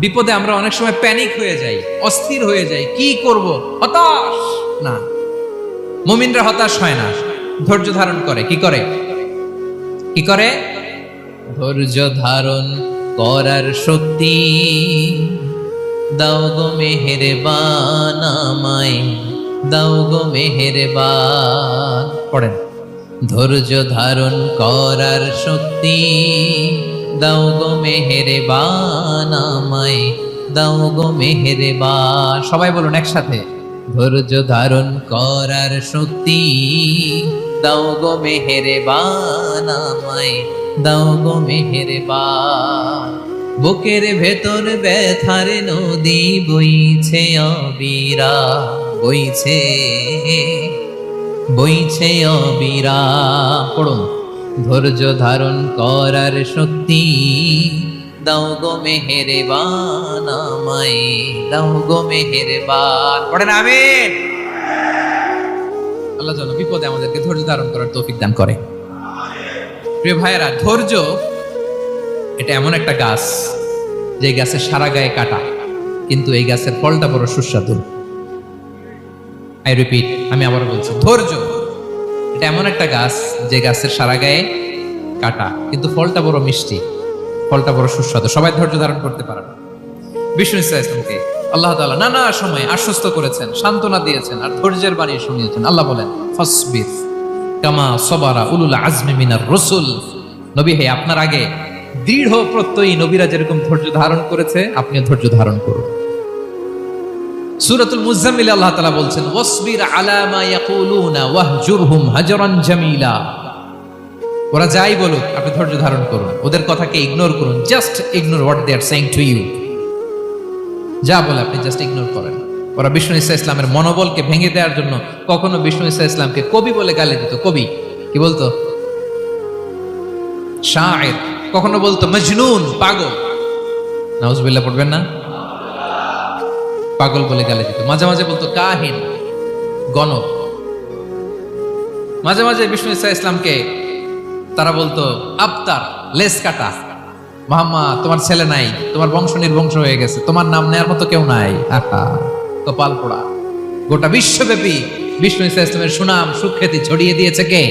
বিপদে আমরা অনেক সময় প্যানিক হয়ে যাই, অস্থির হয়ে যাই, কি করব? হতাশ? না। মুমিনরা হতাশ হয় না। ধৈর্য ধারণ করে। কি করে? কি করে? ধৈর্য ধারণ করার শক্তি। দাও গো মেহেরবান আমায়। দাও গো মেহেরবান। পড়েন। ধৈর্য ধারণ করার শক্তি। দাও গো মেহেরবান আমায়, দাও গো মেহেরবান সবাই বলুন একসাথে, ধৈর্য ধারণ করার শক্তি, দাও গো মেহেরবান আমায়, দাও গো মেহেরবান বুকের ভেতর ব্যথার নদী বইছে অবিরা, বইছে বইছে অবিরা। পড়ুন। ধৈর্য ধারণ করার শক্তি। দাও গো মেহেরবান আমায়, দাও গো মেহেরবান। পড়েন, আমিন। আল্লাহ যেন বিপদে আমাদেরকে ধৈর্য ধারণ করার তৌফিক দান করে। প্রিয় ভাইয়েরা, ধৈর্য, এটা এমন একটা গাছ, যে গাছের সারা গায়ে কাটা, কিন্তু এই গাছের ফলটা বড় সুস্বাদু। আই রিপিট আমি আবার বলছি, ধৈর্য। এটা এমন একটা গাছ যে গাছের সারা গায়ে কাটা, কিন্তু ফলটা বড় মিষ্টি, ফলটা বড় সুস্বাদু। সবাই ধৈর্য ধারণ করতে পারে না। বিষ্ণু ইসলামকে আল্লাহ তাআলা নানা সময় আশ্বস্ত করেছেন, সান্ত্বনা দিয়েছেন আর ধৈর্যের বাণী শুনিয়েছেন। আল্লাহ বলেন, ফসবির কামা সবারা উলুল আজমি মিনার রসুল। নবী, হে, আপনার আগে দৃঢ় প্রত্যয়ী নবীরা যেরকম ধৈর্য ধারণ করেছে, আপনিও ধৈর্য ধারণ করুন। সূরাতুল মুজাম্মিল আল্লাহ তাআলা বলছেন, ওয়াসবির আলা মা ইয়াকুলুনা ওয়াহজুরহুম হাজরান জামিলা। ওরা যাই বলুক, আপনি ধৈর্য ধারণ করুন। ওদের কথাকে ইগনোর করুন just ignore what they are saying to you যা বলে আপনি জাস্ট ইগনোর করেন। ওরা বিষ্ণু ইসা ইসলামের মনোবলকে ভেঙে দেওয়ার জন্য কখনো বিষ্ণু ইসা ইসলামকে কবি বলে গালি দিত। কবি? কি বলতো? শায়ের। কখনো বলতো, মজনুন, পাগল। নাউজুবিল্লাহ, পড়বেন না? পাগল বলে গালি দিত। মাঝে মাঝে বলতো, কাহিন, গণক। মাঝে মাঝে বিষ্ণু ইসা ইসলামকে তারা বলতো, আবতার লেস কাটা। মাম্মা, তোমার ছেলে নাই, তোমার বংশ নির্বংশ হয়ে গেছে, তোমার নাম নেয়ার মতো কেউ নাই। কপাল পোড়া। গোটা বিশ্বব্যাপী বিষ্ণু ইসা ইসলামের সুনাম, সুখ্যাতি ছড়িয়ে দিয়েছে কে?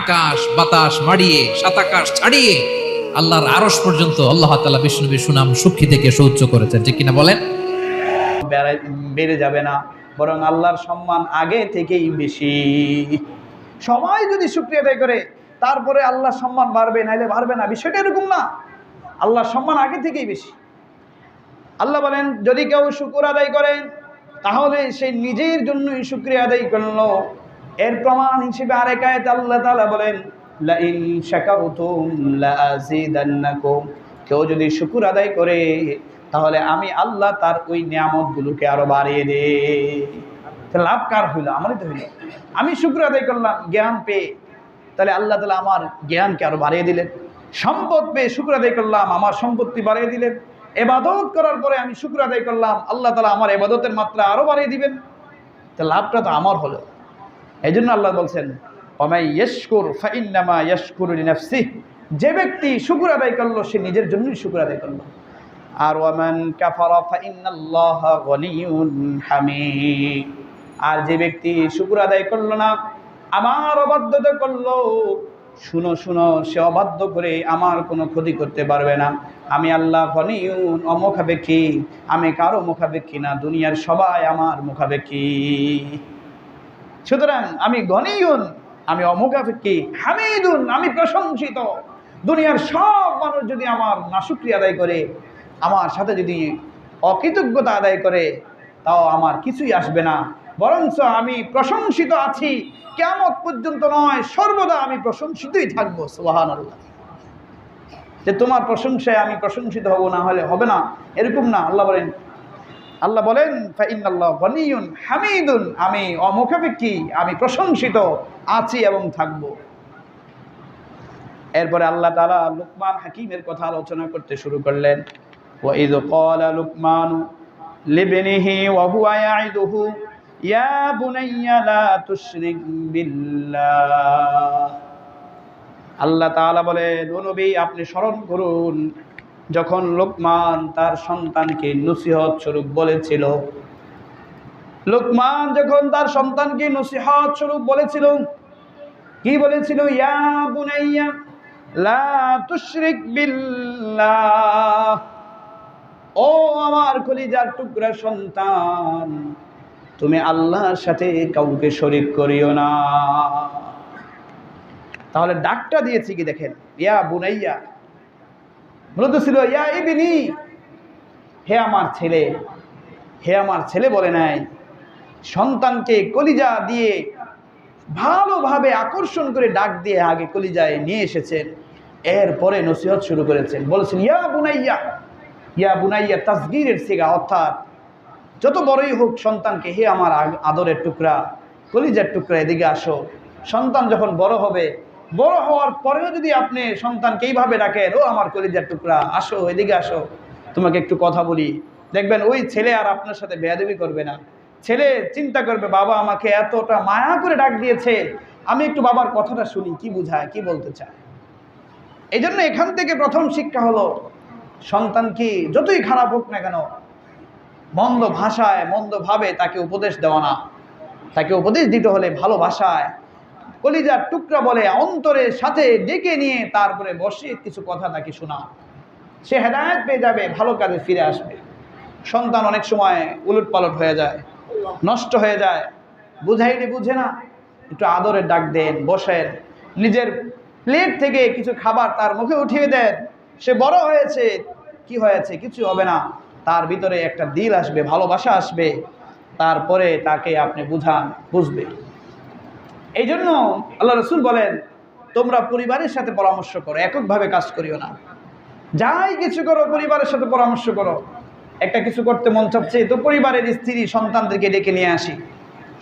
আকাশ, বাতাস মাড়িয়ে সাতাকাশ ছাড়িয়ে আল্লাহর আরস পর্যন্ত আল্লাহ তাআলা বিষ্ণুবীর সুনাম সুখী থেকে সৌচ্চ করেছেন। ঠিক কিনা বলেন? বেড়ে যাবে না, বরং আল্লাহর সম্মান আগে থেকেই বেশি। সবাই যদি শুক্রিয়া আদায় করে, তারপরে আল্লাহর সম্মান বাড়বে, নাইলে বাড়বে না, বিষয়টা এরকম না। আল্লাহর সম্মান আগে থেকেই বেশি। আল্লাহ বলেন, যদি কেউ শুকুর আদায় করেন তাহলে সে নিজের জন্যই শুক্রিয়া আদায় করল। এর প্রমাণ হিসেবে আরেক আল্লাহ তালা বলেন লাইন শাকারতুম লাযিদান্নাকুম কেউ যদি শুকুর আদায় করে, তাহলে আমি আল্লাহ তার ওই নিয়ামতগুলোকে আরও বাড়িয়ে দে। লাভ কার হইল? আমারই তো হইল। আমি শুক্র আদায় করলাম, জ্ঞান পেয়ে, তাহলে আল্লাহ তালা আমার জ্ঞানকে আরও বাড়িয়ে দিলেন। সম্পদ পেয়ে শুক্র আদায় করলাম, আমার সম্পত্তি বাড়িয়ে দিলেন। এবাদত করার পরে আমি শুক্র আদায় করলাম, আল্লাহ তালা আমার এবাদতের মাত্রা আরও বাড়িয়ে দিবেন। তা লাভটা তো আমার হলো। এই জন্য আল্লাহ বলছেন যে ব্যক্তি শুকুর আদায় করল, সে নিজের জন্যই শুকুর আদায় করল। আর ওয়ামান আর যে ব্যক্তি শুকুর আদায় করল না, আমার অবাধ্যতা করল। শুনো শুনো, সে অবাধ্য করে আমার কোনো ক্ষতি করতে পারবে না। আমি আল্লাহ গনিয়ুন, অমুখাপেক্ষী। আমি কারও মুখাপেক্ষী না, দুনিয়ার সবাই আমার মুখাপেক্ষী। সুতরাং আমি গনিয়ুন আমি অমুখাপেক্ষী হামিদুন, আমি প্রশংসিত। দুনিয়ার সব মানুষ যদি আমার নাশুক্রিয়া আদায় করে, আমার সাথে যদি অকৃতজ্ঞতা আদায় করে, তাও আমার কিছুই আসবে না। বরঞ্চ আমি প্রশংসিত আছি। কেমন পর্যন্ত নয়, সর্বদা আমি প্রশংসিতই থাকব সোহান আল্লাহ যে তোমার প্রশংসায় আমি প্রশংসিত হব না হলে হবে না, এরকম না। আল্লাহ বলেন আল্লাহ বলেন ফাইনাল্লাহনিউন হামিদুন, আমি অমুখাপেক্ষী, আমি প্রশংসিত, আছি এবং থাকব। এরপরে আল্লাহ তালা লুকমান হাকিমের কথা আলোচনা করতে শুরু করলেন। কলা লিবেনিহি ইয়া আল্লাহ তাআলা বলেন, ও আপনি স্মরণ করুন যখন লোকমান তার সন্তানকে নসিহত স্বরূপ বলেছিল, লোকমান যখন তার সন্তানকে নসিহত স্বরূপ বলেছিল, কি বলেছিল? ইয়া বুনাইয়া, লা তুশরিক বিল্লাহ। ও আমার কলিজার টুকরা সন্তান, তুমি আল্লাহর সাথে কাউকে শরিক করিও না। তাহলে ডাকটা দিয়েছি কি দেখেন? ইয়া বুনাইয়া মূলত ছিল, ইয়া ইবিনি, হে আমার ছেলে, হে আমার ছেলে বলে নাই, সন্তানকে কলিজা দিয়ে ভালোভাবে আকর্ষণ করে ডাক দিয়ে আগে কলিজায় নিয়ে এসেছেন। এরপরে নসিহত শুরু করেছেন। বলেছেন, ইয়া বুনাইয়া ইয়া বুনাইয়া তাসগিরের সিগা, অর্থাৎ যত বড়ই হোক সন্তানকে হে আমার আদরের টুকরা, কলিজার টুকরা, এদিকে আসো। সন্তান যখন বড় হবে বড় হওয়ার পরেও যদি আপনি সন্তানকে এইভাবে ডাকেন, ও আমার কলিজার টুকরা, আসো, এদিকে আসো, তোমাকে একটু কথা বলি। দেখবেন ওই ছেলে আর আপনার সাথে বেয়াদবি করবে না। ছেলে চিন্তা করবে, বাবা আমাকে এতটা মায়া করে ডাক দিয়েছে, আমি একটু বাবার কথাটা শুনি, কি বুঝায়, কি বলতে চায়? এই জন্য এখান থেকে প্রথম শিক্ষা হলো, সন্তান কি যতই খারাপ হোক না কেন, মন্দ ভাষায়, মন্দ ভাবে তাকে উপদেশ দেওয়া না। তাকে উপদেশ দিতে হলে ভালো ভাষায় কলিজার টুকরা বলে অন্তরের সাথে ডেকে নিয়ে তারপরে বসে কিছু কথা তাকে শোনা। সে হেদায়ত পেয়ে যাবে, ভালো কাজে ফিরে আসবে। সন্তান অনেক সময় উলট পালট হয়ে যায়, নষ্ট হয়ে যায়। বুঝাইলে বুঝে না, একটু আদরের ডাক দেন, বসেন। নিজের প্লেট থেকে কিছু খাবার তার মুখে উঠিয়ে দেন। সে বড় হয়েছে, কি হয়েছে কিছু হবে না। তার ভিতরে একটা দিল আসবে, ভালোবাসা আসবে। তারপরে তাকে আপনি বুঝান, বুঝবে। এই জন্য আল্লাহ রসুল বলেন, তোমরা পরিবারের সাথে পরামর্শ করো, এককভাবে কাজ করিও না। যাই কিছু করো, পরিবারের সাথে পরামর্শ করো। একটা কিছু করতে মন চাচ্ছে, তো পরিবারের স্ত্রী সন্তানদেরকে ডেকে নিয়ে আসি।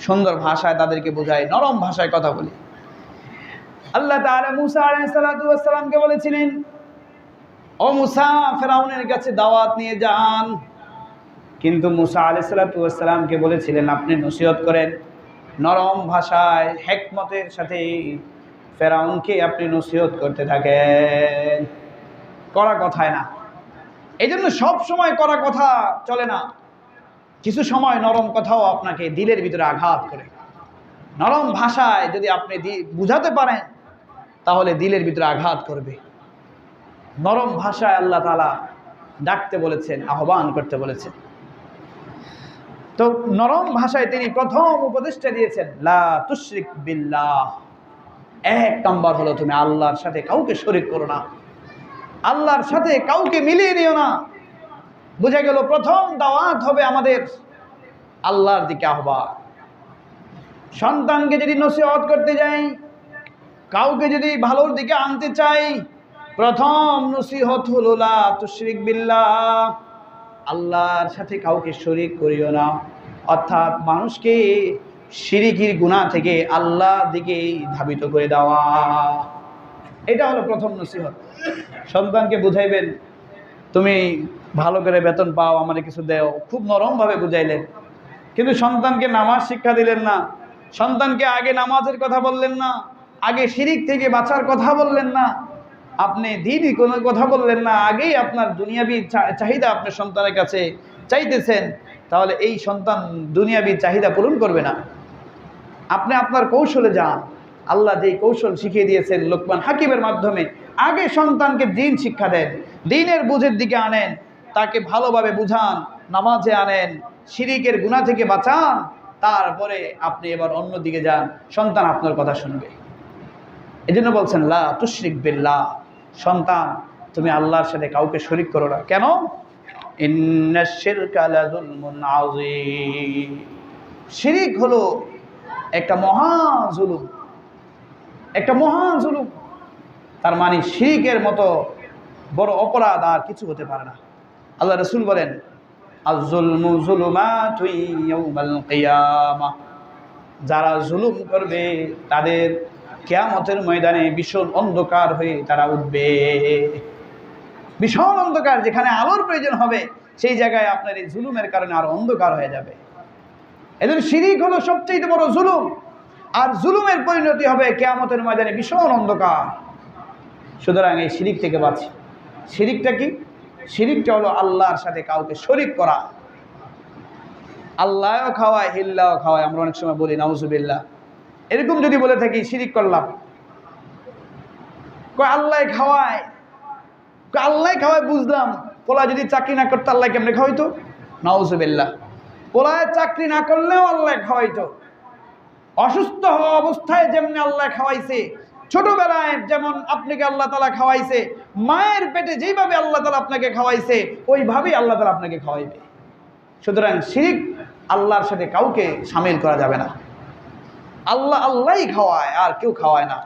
সুন্দর ভাষায় তাদেরকে বোঝাই, নরম ভাষায় কথা বলি। আল্লাহ তাআলা মুসা বলেছিলেন, ও মুসা, ফেরাউনের কাছে দাওয়াত নিয়ে যান। কিন্তু মুসা আলাইসালাতামকে বলেছিলেন, আপনি নসিহত করেন নরম ভাষায় হেকমতের সাথে ফেরাউনকে আপনি নসিহত করতে থাকেন। করা কথায় না। এই জন্য সময় করা কথা চলে না। কিছু সময় নরম কথাও আপনাকে দিলের ভিতরে আঘাত করে। নরম ভাষায় যদি আপনি বুঝাতে পারেন, তাহলে দিলের ভিতরে আঘাত করবে। নরম ভাষায় আল্লাহ তালা ডাকতে বলেছেন, আহ্বান করতে বলেছেন। তো নরম ভাষায় তিনি প্রথম উপদেশটা দিয়েছেন, লা বিল্লাহ। এক নম্বর হলো তুমি আল্লাহর সাথে কাউকে শরিক করো না। আল্লাহর সাথে কাউকে মিলিয়ে নিও না। বুঝে গেল প্রথম দাওয়াত হবে আমাদের আল্লাহর দিকে আহ্বান। সন্তানকে যদি নসিহত করতে যাই, কাউকে যদি ভালোর দিকে আনতে চাই, প্রথম নসিহত হলো, লা বিল্লাহ। আল্লাহর সাথে কাউকে শরিক করিও না। অর্থাৎ মানুষকে শিরিকির গুণা থেকে আল্লাহ দিকে ধাবিত করে দেওয়া। এটা হলো প্রথম নসিহত। সন্তানকে বুঝাইবেন, তুমি ভালো করে বেতন পাও, আমারে কিছু দেও। খুব নরমভাবে বুঝাইলেন। কিন্তু সন্তানকে নামাজ শিক্ষা দিলেন না। সন্তানকে আগে নামাজের কথা বললেন না। আগে শিরিক থেকে বাঁচার কথা বললেন না। আপনি দিনই কোনো কথা বললেন না, আগেই আপনার দুনিয়াবি চাহিদা আপনার সন্তানের কাছে চাইতেছেন, তাহলে এই সন্তান দুনিয়াবি চাহিদা পূরণ করবে না। আপনি আপনার কৌশলে যান। আল্লাহ যেই কৌশল শিখিয়ে দিয়েছেন লোকমান হাকিমের মাধ্যমে, আগে সন্তানকে দিন শিক্ষা দেন, দিনের বুঝের দিকে আনেন, তাকে ভালোভাবে বুঝান, নামাজে আনেন, শিরিকের গুণা থেকে বাঁচান, তারপরে আপনি এবার অন্য দিকে যান, সন্তান আপনার কথা শুনবে। এই জন্য বলছেন, লা তুশরিক বিল্লাহ। সন্তান, তুমি আল্লাহর সাথে কাউকে শরিক করো না। কেন? শিরকা হলো একটা মহা জুলুম। একটা মহা জুলুম। তার মানে শিরিকের মতো বড় অপরাধ আর কিছু হতে পারে না। আল্লাহ রসুল বলেন যারা জুলুম করবে, তাদের কেয়ামতের ময়দানে ভীষণ অন্ধকার হয়ে তারা উঠবে। ভীষণ অন্ধকার যেখানে আলোর প্রয়োজন হবে, সেই জায়গায় আপনার এই জুলুমের কারণে আরও অন্ধকার হয়ে যাবে। এদের শিরিক হলো সবচেয়ে বড় জুলুম, আর জুলুমের পরিণতি হবে কেয়ামতের ময়দানে ভীষণ অন্ধকার। সুতরাং এই শিরিক থেকে বাঁচি। শিরিকটা কি? শিরিকটা হলো আল্লাহর সাথে কাউকে শরিক করা। আল্লাহও খাওয়ায়, হিল্লাও খাওয়ায়, আমরা অনেক সময় বলি, নাউজুবিল্লাহ। এরকম যদি বলে থাকি, শিরিক করলাম। আল্লাহ খাওয়ায়। আল্লাহ খাওয়ায়, বুঝলাম। পোলা যদি চাকরি না করতো আল্লাহ কেমনে খাওয়াইতো? নাউজুবিল্লাহ। পোলায় চাকরি না করলেও আল্লাহ খাওয়াইতো। অসুস্থ হওয়া অবস্থায় যেমনি আল্লাহ খাওয়াইছে, ছোটবেলায় যেমন আপনাকে আল্লাহ তালা খাওয়াইছে, মায়ের পেটে যেইভাবে আল্লাহ তালা আপনাকে খাওয়াইছে, ওইভাবেই আল্লাহ তালা আপনাকে খাওয়াইবে। সুতরাং শিরিক আল্লাহর সাথে কাউকে সামিল করা যাবে না। আল্লাহ আল্লাহই খাওয়ায় আর কেউ খাওয়ায় না।